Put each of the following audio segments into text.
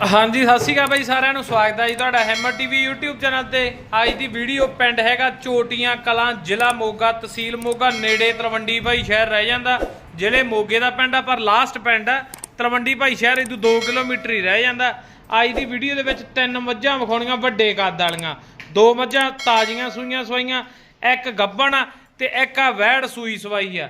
ਹਾਂਜੀ, ਸਤਿ ਸ਼੍ਰੀ ਅਕਾਲ ਬਾਈ ਸਾਰਿਆਂ ਨੂੰ। ਸਵਾਗਤ ਹੈ ਜੀ ਤੁਹਾਡਾ ਹੈਮਰ ਟੀਵੀ YouTube ਚੈਨਲ ਤੇ। ਅੱਜ ਦੀ ਵੀਡੀਓ ਪਿੰਡ ਹੈਗਾ ਚੋਟੀਆਂ ਕਲਾਂ, ਜ਼ਿਲ੍ਹਾ ਮੋਗਾ, ਤਹਿਸੀਲ ਮੋਗਾ, ਨੇੜੇ ਤਰਵੰਡੀ ਭਾਈ ਸ਼ਹਿਰ ਰਹਿ ਜਾਂਦਾ। ਜ਼ਿਲ੍ਹੇ ਮੋਗੇ ਦਾ ਪਿੰਡ ਆ, ਪਰ ਲਾਸਟ ਪਿੰਡ ਆ ਤਰਵੰਡੀ ਭਾਈ ਸ਼ਹਿਰ ਇਦੋਂ 2 ਕਿਲੋਮੀਟਰ ਹੀ ਰਹਿ ਜਾਂਦਾ। ਅੱਜ ਦੀ ਵੀਡੀਓ ਦੇ ਵਿੱਚ ਤਿੰਨ ਮੱਝਾਂ ਵਿਖਾਉਣੀਆਂ, ਵੱਡੇ ਕੱਦ ਵਾਲੀਆਂ। ਦੋ ਮੱਝਾਂ ਤਾਜ਼ੀਆਂ ਸੂਈਆਂ ਸਵਾਈਆਂ, ਇੱਕ ਗੱਭਣ ਆ ਤੇ ਇੱਕ ਆ ਵੈੜ ਸੂਈ ਸਵਾਈ ਆ।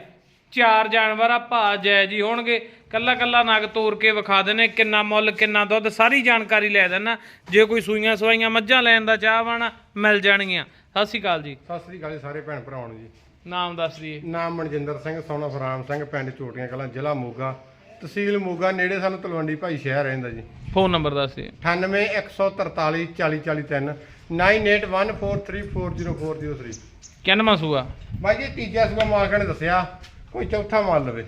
ਚਾਰ ਜਾਨਵਰ ਆ ਭਾ ਜੈ ਜੀ ਹੋਣਗੇ। ਕੱਲਾ ਕੱਲਾ ਨਗ ਤੋੜ ਕੇ ਵਿਖਾ ਦੇਣੇ ਕਿੰਨਾ ਮੁੱਲ ਕਿੰਨਾ ਦੁੱਧ ਸਾਰੀ ਜਾਣਕਾਰੀ ਲੈ ਦੇਣਾ ਜੇ ਕੋਈ ਸੂਈਆਂ ਸਵਾਈਆਂ ਮੱਝਾਂ ਲੈਣ ਦਾ ਚਾਹਵਾਨ ਮਿਲ ਜਾਣਗੀਆਂ। ਸਤਿ ਸ਼੍ਰੀ ਅਕਾਲ ਜੀ। ਸਤਿ ਸ੍ਰੀ ਅਕਾਲ ਜੀ ਸਾਰੇ ਭੈਣ ਭਰਾਵਾਂ ਨੂੰ ਜੀ। ਨਾਮ ਦੱਸ ਦਈਏ। ਨਾਮ ਮਨਜਿੰਦਰ ਸਿੰਘ ਸੋਨਾ ਫਰਾਮ ਸਿੰਘ ਪਿੰਡ ਚੋਟੀਆਂ ਕਲਾਂ ਜ਼ਿਲ੍ਹਾ ਮੋਗਾ। ਤਹਿਸੀਲ ਮੋਗਾ ਨੇੜੇ ਸਾਨੂੰ ਤਲਵੰਡੀ ਭਾਈ ਸ਼ਹਿਰ ਰਹਿੰਦਾ ਜੀ। ਫੋਨ ਨੰਬਰ ਦੱਸ ਦਈਏ। 981434 4043 9814340403 ਕਿੰਨਵਾਂ ਸੂਆ ਬਾਈ ਜੀ ਤੀਜਾ ਸੂਆ ਮਾਲਕਾਂ ਨੇ ਦੱਸਿਆ ਕੋਈ ਚੌਥਾ ਮਾਲ ਲਵੇ।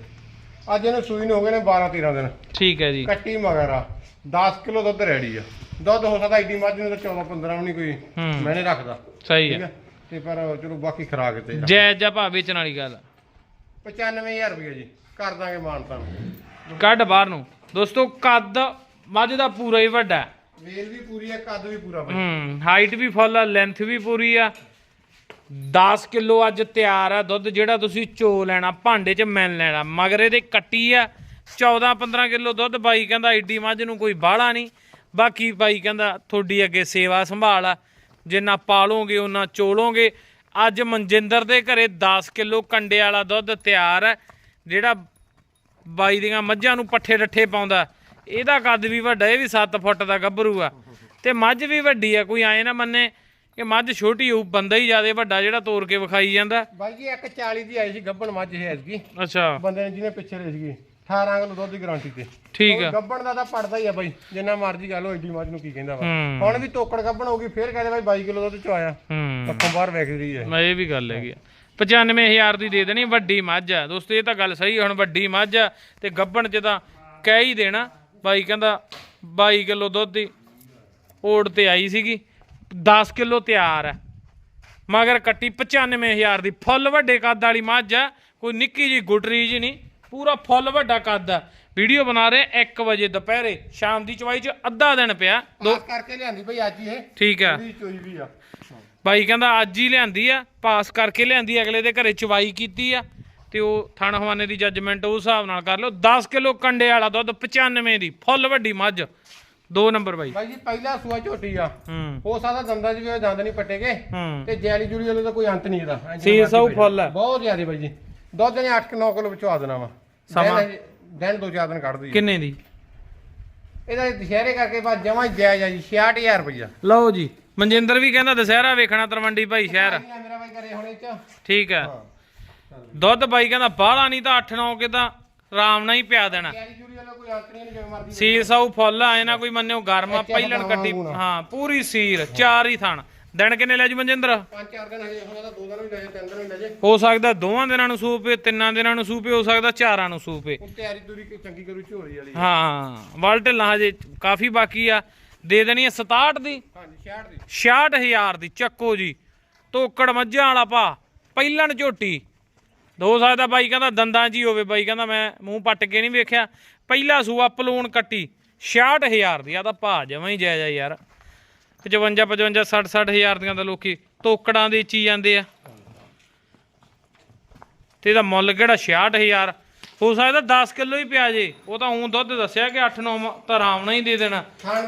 ਅੱਜ ਇਹਨੂੰ ਸੂਈ ਨੂੰ ਹੋ ਗਏ ਨੇ 12 13 ਦਿਨ। ਠੀਕ ਹੈ ਜੀ। ਕੱਟੀ ਮਗਰ ਆ। 10 ਕਿਲੋ ਦੁੱਧ ਰੈਡੀ ਆ। ਦੁੱਧ ਹੋ ਸਕਦਾ ਏਡੀ ਮੱਝ ਨੂੰ ਤਾਂ 14 15 ਵੀ ਨਹੀਂ ਕੋਈ ਮੈਨੇ ਰੱਖਦਾ। ਸਹੀ ਹੈ ਤੇ ਪਰ ਚਲੋ ਬਾਕੀ ਖਰਾਕ ਤੇ ਆ। ਜੈ ਜਾ ਭਾ ਵੇਚਣ ਵਾਲੀ ਗੱਲ। 95000 ਰੁਪਏ ਜੀ। ਕਰ ਦਾਂਗੇ ਮਾਨਤਾ ਕੱਢ ਬਾਹਰ ਨੂੰ। ਦੋਸਤੋ ਕੱਦ ਮੱਝ ਦਾ ਪੂਰਾ ਹੀ ਵੱਡਾ। ਵੇਲ ਵੀ ਪੂਰੀ ਹੈ ਕੱਦ ਵੀ ਪੂਰਾ ਬਾਈ। ਹੂੰ ਹਾਈਟ ਵੀ ਫੁੱਲ ਆ ਲੈਂਥ ਵੀ ਪੂਰੀ ਆ। 10 ਕਿਲੋ ਅੱਜ ਤਿਆਰ ਆ, ਦੁੱਧ ਜਿਹੜਾ ਤੁਸੀਂ ਚੋ ਲੈਣਾ, ਭਾਂਡੇ 'ਚ ਮਿਲ ਲੈਣਾ, ਮਗਰ ਇਹਦੇ ਕੱਟੀ ਆ 14 15 ਕਿਲੋ ਦੁੱਧ, ਬਾਈ ਕਹਿੰਦਾ ਏਡੀ ਮੱਝ ਨੂੰ ਕੋਈ ਬਾਹਲਾ ਨਹੀਂ। ਬਾਕੀ ਬਾਈ ਕਹਿੰਦਾ ਤੁਹਾਡੀ ਅੱਗੇ ਸੇਵਾ ਸੰਭਾਲ ਆ, ਜਿੰਨਾ ਪਾਲੋਗੇ ਉਹਨਾਂ ਚੋਲੋਗੇ। ਅੱਜ ਮਨਜਿੰਦਰ ਦੇ ਘਰੇ 10 ਕਿਲੋ ਕੰਡੇ ਵਾਲਾ ਦੁੱਧ ਤਿਆਰ ਹੈ ਜਿਹੜਾ ਬਾਈ ਦੀਆਂ ਮੱਝਾਂ ਨੂੰ ਪੱਠੇ ਡੱਠੇ ਪਾਉਂਦਾ। ਇਹਦਾ ਕੱਦ ਵੀ ਵੱਡਾ, ਇਹ ਵੀ 7 ਫੁੱਟ ਦਾ ਗੱਭਰੂ ਆ। ਤੇ ਮੱਝ ਵੀ ਵੱਡੀ ਆ, ਕੋਈ ਐ ਨਾ ਮੰਨੇ ਕਿ ਮੱਝ ਛੋਟੀ ਹੋਊ ਬੰਦਾ ਹੀ ਜ਼ਿਆਦਾ ਵੱਡਾ ਜਿਹੜਾ ਤੋੜ ਕੇ ਵਿਖਾਈ ਜਾਂਦਾ। ਬਾਈ ਜੀ ਇੱਕ 40 ਦੀ ਆਈ ਸੀ ਗੱਬਣ ਮੱਝ ਹੈ ਇਸਕੀ ਅੱਛਾ। ਬੰਦੇ ਨੇ ਜਿਹਨੇ ਪਿੱਛੇ ਰਹੀ ਸੀਗੀ 18 ਕਿਲੋ ਦੁੱਧ ਦੀ ਗਾਰੰਟੀ ਤੇ। ਠੀਕ ਆ। ਗੱਬਣ ਦਾ ਤਾਂ ਪੜਦਾ ਹੀ ਆ ਬਾਈ ਜਿੰਨਾ ਮਰਜ਼ੀ ਗੱਲ ਹੋ ਏਡੀ ਮੱਝ ਨੂੰ ਕੀ ਕਹਿੰਦਾ ਵਾ। ਹੂੰ। ਹੁਣ ਵੀ ਤੋਕੜ ਗੱਬਣ ਹੋਗੀ ਫੇਰ ਕਹਦੇ ਬਾਈ 22 ਕਿਲੋ ਦੁੱਧ ਚ ਆਇਆ। ਹੂੰ। ਪੱਖੋਂ ਬਾਹਰ ਵੇਖ ਰਹੀ ਹੈ। ਮੈਂ ਇਹ ਵੀ ਗੱਲ ਹੈਗੀ ਆ। 95000 ਦੀ ਦੇ ਦੇਣੀ ਵੱਡੀ ਮੱਝ ਆ। ਦੋਸਤੋ ਇਹ ਤਾਂ ਗੱਲ ਸਹੀ ਆ, ਹੁਣ ਵੱਡੀ ਮੱਝ ਆ ਤੇ ਗੱਭਣ ਚ ਤਾਂ ਕਹਿ ਹੀ ਦੇਣਾ। ਬਾਈ ਕਹਿੰਦਾ 22 ਕਿਲੋ ਦੁੱਧ ਦੀ ਓੜ ਤੇ ਆਈ ਸੀਗੀ। 10 ਕਿਲੋ ਤਿਆਰ ਆ ਮਗਰ ਕੱਟੀ 95000 ਦੀ। ਫੁੱਲ ਵੱਡੇ ਕੱਦ ਵਾਲੀ ਮੱਝ ਆ ਕੋਈ ਨਿੱਕੀ ਜੀ ਗੁਟਰੀ ਜੀ ਨਹੀਂ। ਪੂਰਾ ਫੁੱਲ ਵੱਡਾ ਕੱਦ ਆ ਵੀਡੀਓ ਬਣਾ ਰਹੇ 1 ਵਜੇ ਦੁਪਹਿਰੇ। ਸ਼ਾਮ ਦੀ ਚਵਾਈ ਚ ਅੱਧਾ ਦਿਨ ਪਿਆ। ਪਾਸ ਕਰਕੇ ਲਿਆਂਦੀ ਬਾਈ ਅੱਜ ਹੀ ਇਹ। ਠੀਕ ਆ ਪੂਰੀ ਚੋਈ ਵੀ ਆ। ਬਾਈ ਕਹਿੰਦਾ ਅੱਜ ਹੀ ਲਿਆਂਦੀ ਆ। ਪਾਸ ਕਰਕੇ ਲਿਆਂਦੀ ਅਗਲੇ ਦੇ ਘਰੇ ਚਵਾਈ ਕੀਤੀ ਆ। ਤੇ ਉਹ ਥਣ ਹਵਾਨੇ ਦੀ ਜੱਜਮੈਂਟ ਉਸ ਹਿਸਾਬ ਨਾਲ ਕਰ ਲਓ। 10 ਕਿਲੋ ਕੰਡੇ ਵਾਲਾ ਦੁੱਧ 95 ਦੀ। ਫੁੱਲ ਵੱਡੀ ਮੱਝ। ਦੋ ਨੰਬਰ ਬਾਈ। ਬਾਈ ਜੀ ਪਹਿਲਾ ਸੂਆ ਝੋਟੀ ਆ। ਹੂੰ। ਹੋ ਸਕਦਾ ਦੰਦਾਂ 'ਚ ਵੀ ਉਹ ਦੰਦ ਨਹੀਂ ਪੱਟੇਗੇ। ਹੂੰ। ਤੇ ਜੈਲੀ ਜੁਲੀ ਵਾਲੇ ਦਾ ਕੋਈ ਅੰਤ ਨਹੀਂ ਇਹਦਾ। ਇੰਝ ਸੀਲ ਮਰਜ਼ੀ ਸੌ ਪਈ ਫੁੱਲ ਆ। ਬਹੁਤ ਜ਼ਿਆਦਾ ਬਾਈ ਜੀ। ਦੁੱਧ ਨੇ 8-9 ਕਿਲੋ ਵਿੱਚੋਂ ਆ ਦੇਣਾ ਵਾ। ਸਮਾਂ? ਦਿਨ- ਦਿਨ ਦੋ ਚਾਰ ਦਿਨ ਕੱਢ ਦਈ ਕਿੰਨੇ ਦੀ? ਇਹਦਾ ਦੁਸ਼ਹਿਰੇ ਕਰਕੇ ਬਾਅਦ ਜਮਾ ਜਾਇਜ਼ ਆ ਜੀ 66000 ਰੁਪਇਆ ਲਓ ਜੀ ਮਨਜਿੰਦਰ ਵੀ ਕਹਿੰਦਾ ਦਸ਼ਹਿਰਾ ਵੇਖਣਾ ਤਰਵੰਡੀ ਭਾਈ ਸ਼ਹਿਰ। ਮੇਰਾ ਬਾਈ ਕਰੇ ਹੁਣ ਇਹ ਚ। ਠੀਕ ਆ। ਹਾਂ। ਦੁੱਧ ਬਾਈ ਕਹਿੰਦਾ ਬਾਹਲਾ ਨਹੀਂ ਤਾਂ 8-9 ਕਿਦਾਂ ਆਰਾਮ ਨਾਲ ਹੀ ਪਿਆ ਦੇਣਾ। ਵਾਲਾ ਕੋਈ ਨਹੀਂ ਜਿਵੇਂ ਸੀਲ ਸਾਊ ਫੁੱਲ ਆ ਇਹਨਾਂ ਕੋਈ ਮੰਨਿਓ ਗਰਮ ਆ ਪਹਿਲਣ ਕੱਟੀ। ਹਾਂ ਪੂਰੀ ਸੀਲ ਚਾਰ ਹੀ ਥਣ। ਦਿਨ ਕਿੰਨੇ ਲੈ ਜੂ ਮਨਜਿੰਦਰ? ਪੰਜ ਚਾਰ ਦਿਨ ਹਜੇ ਹੁਣ ਇਹਦਾ ਦੋ ਦਿਨ ਵੀ ਲੈ ਜੇ ਤਿੰਨ ਦਿਨ ਵੀ ਲੈ ਜੇ। ਹੋ ਸਕਦਾ ਦੋਵਾਂ ਦਿਨਾਂ ਨੂੰ ਸੂਪੇ ਤਿੰਨਾਂ ਦਿਨਾਂ ਨੂੰ ਸੂਪੇ ਹੋ ਸਕਦਾ ਚਾਰਾਂ ਨੂੰ ਸੂਪੇ ਤਿਆਰੀ ਕੋਈ ਚੰਗੀ ਕਰੂ ਝੋਲੀ ਵਾਲੀ ਹਾਂ ਵਲ ਢਿੱਲਾਂ ਹਜੇ ਕਾਫੀ ਬਾਕੀ ਆ। ਦੇ ਦੇਣੀ ਆ 67 ਦੀ? ਹਾਂਜੀ 66 ਦੀ। 66000 ਦੀ ਚੱਕੋ ਜੀ। ਤੋਕੜ ਮੱਝਾਂ ਵਾਲਾ ਭਾ ਪਹਿਲਣ ਝੋਟੀ। ਹੋ ਸਕਦਾ ਬਾਈ ਕਹਿੰਦਾ ਦੰਦਾਂ 'ਚ ਹੀ ਹੋਵੇ ਬਾਈ ਕਹਿੰਦਾ ਮੈਂ ਮੂੰਹ ਪੱਟ ਕੇ ਨਹੀਂ ਵੇਖਿਆ। ਪਹਿਲਾ ਸੂਆ ਪਲੂਣ ਕੱਟੀ 66000 ਦੀ ਆ ਤਾਂ ਭਾ ਜਮਾਂ ਹੀ ਜਾਇਜ਼ ਆ ਯਾਰ। 55 55 60 60000 ਦੀਆਂ ਤਾਂ ਲੋਕੀ ਤੋਕੜਾਂ ਦੇ ਚੀ ਜਾਂਦੇ ਆ। ਤੇ ਇਹਦਾ ਮੁੱਲ ਕਿਹੜਾ? 66000 ਹੋ ਸਕਦਾ 10 ਕਿਲੋ ਹੀ ਪਿਆ ਜੇ। ਉਹ ਤਾਂ ਉਂ ਦੁੱਧ ਦੱਸਿਆ ਕਿ 8-9 ਤਾਂ ਆਰਾਮ ਨਾਲ ਹੀ ਦੇ ਦੇਣਾ।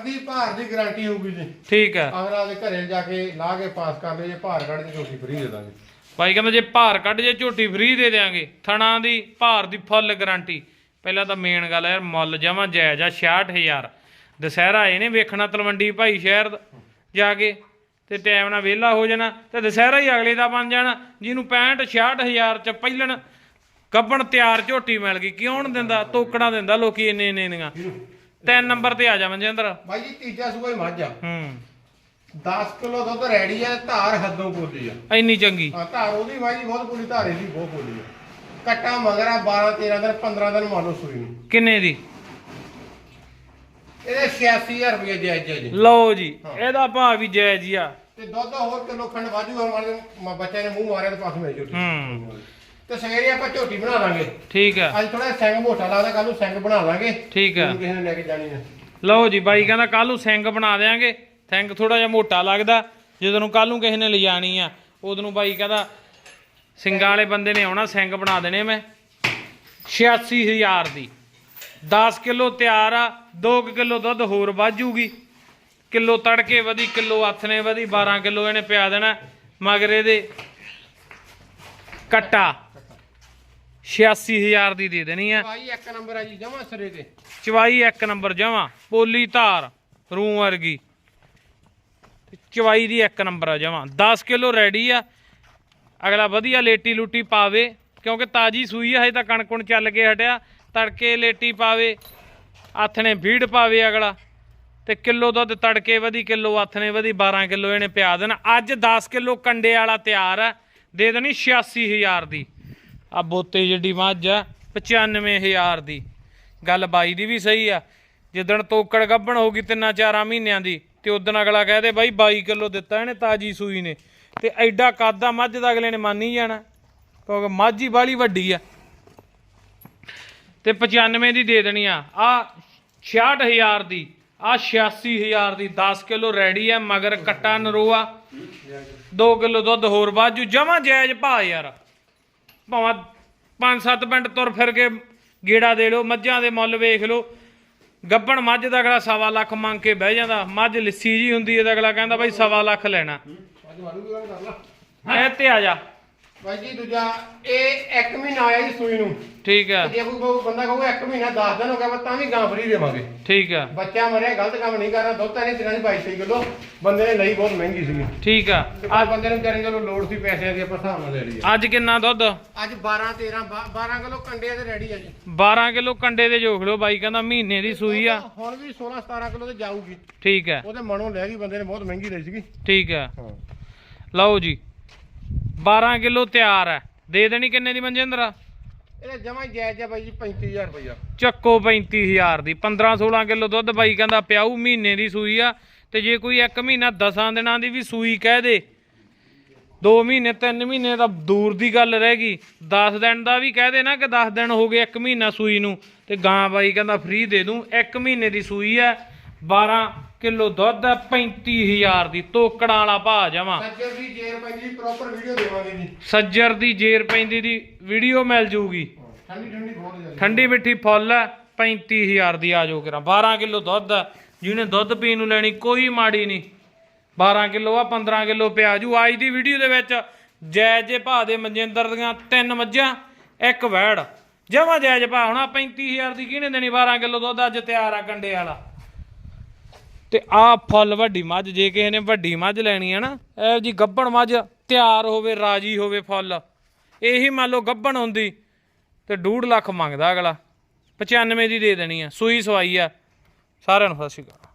ਦੀ ਭਾਰ ਦੀ ਗਾਰੰਟੀ ਹੋਊਗੀ ਜੀ। ਠੀਕ ਹੈ ਅਗਰ ਆਪਦੇ ਘਰੇ ਜਾ ਕੇ ਲਾ ਕੇ ਪਾਸ ਕਰ ਜੇ ਭਾਰ ਕੱਢ ਕੇ ਝੋਟੀ ਫਰੀ ਦੇ ਦਾਂਗੇ। ਭਾਈ ਕਹਿੰਦਾ ਜੇ ਭਾਰ ਕੱਢ ਜੇ ਝੋਟੀ ਫ੍ਰੀ ਦੇ ਦੇਾਂਗੇ ਥਣਾ ਦੀ ਭਾਰ ਦੀ ਫੁੱਲ ਗਾਰੰਟੀ। ਪਹਿਲਾਂ ਤਾਂ ਮੇਨ ਗੱਲ ਯਾਰ ਮੁੱਲ ਜਮਾ ਜਾਇਜ਼ ਆ 66000 ਦਸਹਿਰਾ ਇਹਨੇ ਵੇਖਣਾ ਤਲਵੰਡੀ ਭਾਈ ਸ਼ਹਿਰ ਜਾ ਕੇ ਤੇ ਟਾਈਮ ਨਾਲ ਵਿਹਲਾ ਹੋ ਜਾਣਾ ਤੇ ਦਸਹਿਰਾ ਹੀ ਅਗਲੇ ਦਾ ਬਣ ਜਾਣਾ। ਜਿਹਨੂੰ 65 66000 ਚ ਪਹਿਲਣ ਗੱਬਣ ਤਿਆਰ ਝੋਟੀ ਮਿਲ ਗਈ ਕਿਉਂ ਨੀ ਦਿੰਦਾ? ਤੋਕੜਾਂ ਦਿੰਦਾ ਲੋਕੀ ਇੰਨੇ ਇੰਨੇ ਨੀਆਂ ਤਿੰਨ ਨੰਬਰ ਤੇ ਆ ਜਾ ਮਨਜਿੰਦਰ। ਬਾਈ ਜੀ ਤੀਜਾ ਸੂਆ ਹੀ ਮੱਝ ਆ। ਹੂੰ। 10 ਕਿਲੋ ਦੁੱਧ ਰੈਡੀ ਆ ਧਾਰ ਹੱਦੋਂ ਬੋਲੀ ਆ। ਇੰਨੀ ਚੰਗੀ। ਹਾਂ ਧਾਰ ਉਹਦੀ ਬਾਈ ਜੀ ਬਹੁਤ ਬੋਲੀ ਧਾਰੇ ਦੀ ਬਹੁਤ ਬੋਲੀ ਆ। ਕੱਟਾ ਮਗਰ ਆ 12 13 ਦਿਨ 15 ਦਿਨ ਮੰਨ ਲਓ ਸੂਈ ਨੂੰ। ਕਿੰਨੇ ਦੀ? ਇਹਦੇ 86000 ਰੁਪਏ ਦੀ ਅੱਜ ਜੀ। ਲਓ ਜੀ ਇਹਦਾ ਭਾਅ ਵੀ ਜਾਇਜ਼ ਹੀ ਆ। ਤੇ ਦੁੱਧ ਹੋਰ ਕਿਲੋ ਖੰਡ ਵਾਜੂ ਆ ਮਾਰੇ ਮ- ਬੱਚੇ ਨੇ ਮੂੰਹ ਮਾਰਿਆ ਤੇ ਪਾਸ ਮੈਂ ਝੋਟੀ ਹੂੰ। ਤੇ ਸਵੇਰੇ ਆਪਾਂ ਝੋਟੀ ਬਣਾ ਲਾਂਗੇ। ਠੀਕ ਆ। ਅੱਜ ਥੋੜਾ ਸਿੰਘ ਮੋਟਾ ਲੱਗਦਾ ਕੱਲ ਨੂੰ ਸਿੰਘ ਬਣਾ ਲਾਂਗੇ। ਠੀਕ ਆ। ਜਿਹਨੂੰ ਕਿਸੇ ਨੇ ਲੈ ਕੇ ਜਾਣੀ ਆ। ਲਓ ਜੀ ਬਾਈ ਕਹਿੰਦਾ ਕੱਲ ਨੂੰ ਸਿੰਘ ਬਣਾ ਦੇਾਂਗੇ ਸਿੰਘ ਥੋੜਾ ਜਿਹਾ ਮੋਟਾ ਲੱਗਦਾ। ਜਦੋਂ ਨੂੰ ਕੱਲ ਨੂੰ ਕਿਸੇ ਨੇ ਲਿਜਾਣੀ ਆ ਉਦੋਂ ਨੂੰ ਬਾਈ ਕਹਿੰਦਾ ਸਿੰਘਾਂ ਵਾਲੇ ਬੰਦੇ ਨੇ ਆਉਣਾ ਸਿੰਘ ਬਣਾ ਦੇਣੇ ਮੈਂ। 86000 ਦੀ। 10 ਕਿਲੋ ਤਿਆਰ ਆ 2 ਕਿਲੋ ਦੁੱਧ ਹੋਰ ਵਾਜੂਗੀ ਕਿਲੋ ਤੜਕੇ ਵਧੀ ਕਿਲੋ ਹੱਥ ਨੇ ਵਧੀ 12 ਕਿਲੋ ਇਹਨੇ ਪਿਆ ਦੇਣਾ। ਮਗਰ ਇਹਦੇ ਕੱਟਾ 86000 ਦੀ ਦੇ ਦੇਣੀ ਆ। ਭਾਈ ਇੱਕ ਨੰਬਰ ਆ ਜੀ ਜਮਾ ਸਰੇ ਤੇ। ਚਵਾਈ ਇੱਕ ਨੰਬਰ ਜਮਾ ਪੋਲੀ ਧਾਰ ਰੂ ਵਰਗੀ। ਚਵਾਈ ਦੀ ਇੱਕ ਨੰਬਰ ਆ ਜਮਾ। 10 ਕਿਲੋ ਰੈਡੀ ਆ। ਅਗਲਾ ਵਧੀਆ ਲੇਟੀ ਲੂਟੀ ਪਾਵੇ, ਕਿਉਂਕਿ ਤਾਜੀ ਸੂਈ ਆ, ਹਜੇ ਤਾਂ ਕਣਕੁਣ ਚੱਲ ਕੇ ਹਟਿਆ। ਤੜਕੇ ਲੇਟੀ ਪਾਵੇ ਹੱਥ ਨੇ ਫੀਡ ਪਾਵੇ ਅਗਲਾ। ਤੇ ਕਿਲੋ ਦੁੱਧ ਤੜਕੇ ਵਧੀ, ਕਿਲੋ ਹੱਥ ਨੇ ਵਧੀ 12 ਕਿਲੋ ਇਹਨੇ ਪਿਆ ਦੇਣਾ। ਅੱਜ 10 ਕਿਲੋ ਕੰਡੇ ਵਾਲਾ ਤਿਆਰ ਆ, ਦੇ ਦੇਣੀ 86000 ਦੀ। ਆ ਬੋਤੇ ਜਿੱਡੀ ਮੱਝ ਆ 95000 ਦੀ। ਗੱਲ ਬਾਈ ਦੀ ਵੀ ਸਹੀ ਆ। ਜਿੱਦਣ ਤੋਕੜ ਗੱਭਣ ਹੋਗੀ ਤਿੰਨਾਂ ਚਾਰਾਂ ਮਹੀਨਿਆਂ ਦੀ ਤੇ ਉਦੋਂ ਅਗਲਾ ਕਹਦੇ ਬਾਈ 22 ਕਿਲੋ ਦਿੱਤਾ ਇਹਨੇ, ਤਾਜੀ ਸੂਈ ਨੇ। ਤੇ ਐਡਾ ਕਾਦਾ ਮੱਝ ਦਾ ਅਗਲੇ ਨੇ ਮੰਨ ਹੀ ਜਾਣਾ। ਕਿਉਂਕਿ ਮੱਝ ਹੀ ਬਾਲੀ ਵੱਡੀ ਆ। ਤੇ 95 ਦੀ ਦੇ ਦੇਣੀ ਆ। ਆ 66000 ਦੀ, ਆ 86000 ਦੀ 10 ਕਿਲੋ ਰੈਡੀ ਆ, ਮਗਰ ਕੱਟਾ ਨਰੋਆ। 2 ਕਿਲੋ ਦੁੱਧ ਹੋਰ ਬਾਜੂ ਜਮਾ ਜਾਇਜ਼ ਭਾ ਯਾਰ। ਭਾਵੇਂ 5-7 ਮਿੰਟ ਤੁਰ ਫਿਰ ਕੇ ਗੇੜਾ ਦੇ ਲਓ, ਮੱਝਾਂ ਦੇ ਮੁੱਲ ਵੇਖ ਲਓ। ਗੱਬਣ ਮੱਝ ਦਾ ਅਗਲਾ ਸਵਾ ਲੱਖ ਮੰਗ ਕੇ ਬਹਿ ਜਾਂਦਾ। ਮੱਝ ਲਿੱਸੀ ਜੀ ਹੁੰਦੀ ਹੈ ਤਾਂ ਅਗਲਾ ਕਹਿੰਦਾ ਬਾਈ ਸਵਾ ਲੱਖ ਲੈਣਾ। ਐ ਤੇ ਆ ਜਾ। ਭਾਈ ਜੀ ਦੂਜਾ ਇਹ ਇੱਕ ਮਹੀਨਾ ਆਇਆ ਜੀ ਸੂਈ ਨੂੰ। ਠੀਕ ਹੈ ਜੇ ਕੋਈ ਕਹੂ- ਬੰਦਾ ਕਹੂਗਾ ਇੱਕ ਮਹੀਨਾ 10 ਦਿਨ ਹੋ ਗਿਆ ਵਾ ਤਾਂ ਵੀ ਗਾਂ ਫਰੀ ਦੇਵਾਂਗੇ। ਠੀਕ ਹੈ ਬੱਚਾ ਮਰਿਆ ਗਲਤ ਕੰਮ ਨਹੀਂ ਕਰਨਾ ਦੁੱਧ ਤਾਂ ਨਹੀਂ ਦਿਨਾਂ ਦੀ 22 ਕਿਲੋ ਬੰਦੇ ਨੇ ਲਈ ਬਹੁਤ ਮਹਿੰਗੀ ਸੀਗੀ। ਠੀਕ ਆ। ਤੇ ਪਰ ਬੰਦੇ ਨੂੰ ਵਿਚਾਰੇ ਨੂੰ ਲੋੜ ਸੀ ਪੈਸਿਆਂ ਦੀ ਆਪਾਂ ਹਿਸਾਬ ਨਾਲ ਲੈ ਲਈ ਆ। ਅੱਜ ਕਿੰਨਾ ਦੁੱਧ? ਅੱਜ 12 13 12 ਕਿਲੋ ਕੰਡੇ ਤੇ ਰੈਡੀ ਆ ਜੀ। 12 ਕਿਲੋ ਕੰਡੇ ਦੇ ਜੋਖ ਲਓ ਬਾਈ ਕਹਿੰਦਾ ਮਹੀਨੇ ਦੀ ਸੂਈ ਆ। ਹੁਣ ਵੀ 16 17 ਕਿਲੋ ਤੇ ਜਾਊਗੀ। ਠੀਕ ਹੈ ਉਹਦੇ ਮਨੋਂ ਲੈ ਗਈ ਬੰਦੇ ਨੇ ਬਹੁਤ ਮਹਿੰਗੀ ਲਈ ਸੀਗੀ। ਠੀਕ ਹਾਂ। ਲਓ ਜੀ। 12 ਕਿਲੋ ਤਿਆਰ ਹੈ। ਦੇ ਦੇਣੀ ਕਿੰਨੇ ਦੀ ਮਨਜਿੰਦਰ? ਇਹਦਾ ਜਮਾ ਜਾਇਜ਼ ਆ ਬਾਈ ਜੀ 35000 ਰੁਪਇਆ ਚੱਕੋ 35000 ਦੀ 15 16 ਕਿਲੋ ਦੁੱਧ ਬਾਈ ਕਹਿੰਦਾ ਪਿਆਊ ਮਹੀਨੇ ਦੀ ਸੂਈ ਆ। ਤੇ ਜੇ ਕੋਈ 1 ਮਹੀਨਾ 10 ਦਿਨਾਂ ਦੀ ਵੀ ਸੂਈ ਕਹਿ ਦੇ 2 ਮਹੀਨੇ 3 ਮਹੀਨੇ ਤਾਂ ਦੂਰ ਦੀ ਗੱਲ ਰਹਿ ਗਈ। 10 ਦਿਨ ਦਾ ਵੀ ਕਹਿ ਦੇ ਨਾ ਕਿ 10 ਦਿਨ ਹੋ ਗਏ 1 ਮਹੀਨਾ ਸੂਈ ਨੂੰ। ਤੇ ਗਾਂ ਬਾਈ ਕਹਿੰਦਾ ਫ੍ਰੀ ਦੇ ਦੂੰ 1 ਮਹੀਨੇ ਦੀ ਸੂਈ ਆ 12 ਕਿਲੋ ਦੁੱਧ ਆ 35000 ਦੀ ਤੋਕੜਾਂ ਵਾਲਾ ਭਾਅ ਜਮਾ। ਸੱਜਰ ਦੀ ਜੇਰ ਪੈਂਦੀ ਜੀ ਪ੍ਰੋਪਰ ਵੀਡੀਓ ਦੇਵਾਂਗੇ ਜੀ। ਸੱਜਰ ਦੀ ਜੇਰ ਪੈਂਦੀ ਦੀ ਵੀਡੀਓ ਮਿਲ ਜੂਗੀ। ਠੰਡੀ ਮਿੱਠੀ ਫੁੱਲ ਹੈ 35000 ਦੀ ਆ ਜਾਓ ਕਿਰਾ। 12 ਕਿਲੋ ਦੁੱਧ ਜਿਹਨੇ ਦੁੱਧ ਪੀਣ ਨੂੰ ਲੈਣੀ ਕੋਈ ਮਾੜੀ ਨਹੀਂ। 12 ਕਿਲੋ ਆ 15 ਕਿਲੋ ਪਿਆ ਜੂ ਅੱਜ ਦੀ ਵੀਡੀਓ ਦੇ ਵਿੱਚ ਜਾਇਜ਼ ਜੇ ਭਾਅ ਦੇ ਮਨਜਿੰਦਰ ਦੀਆਂ ਤਿੰਨ ਮੱਝਾਂ ਇੱਕ ਵੈੜ। ਜਮਾ ਜਾਇਜ਼ ਭਾਅ ਹੋਣਾ 35000 ਦੀ ਕਿਹਨੇ ਦੇਣੀ? 12 ਕਿਲੋ ਦੁੱਧ ਅੱਜ ਤਿਆਰ ਆ ਕੰਡੇ ਵਾਲਾ। ਤੇ ਆਹ ਫੁੱਲ ਵੱਡੀ ਮੱਝ, ਜੇ ਕਿਸੇ ਨੇ ਵੱਡੀ ਮੱਝ ਲੈਣੀ ਹੈ ਨਾ, ਇਹ ਜੀ ਗੱਬਣ ਮੱਝ ਤਿਆਰ ਹੋਵੇ, ਰਾਜੀ ਹੋਵੇ ਫੁੱਲ। ਇਹੀ ਮੰਨ ਲਓ ਗੱਬਣ ਹੁੰਦੀ, ਤੇ 2.5 ਲੱਖ ਮੰਗਦਾ ਅਗਲਾ। 95 ਦੀ ਦੇ ਦੇਣੀ ਆ, ਸੂਈ ਸਵਾਈ ਆ। ਸਾਰਿਆਂ ਨੂੰ ਸਤਿ ਸ਼੍ਰੀ ਅਕਾਲ।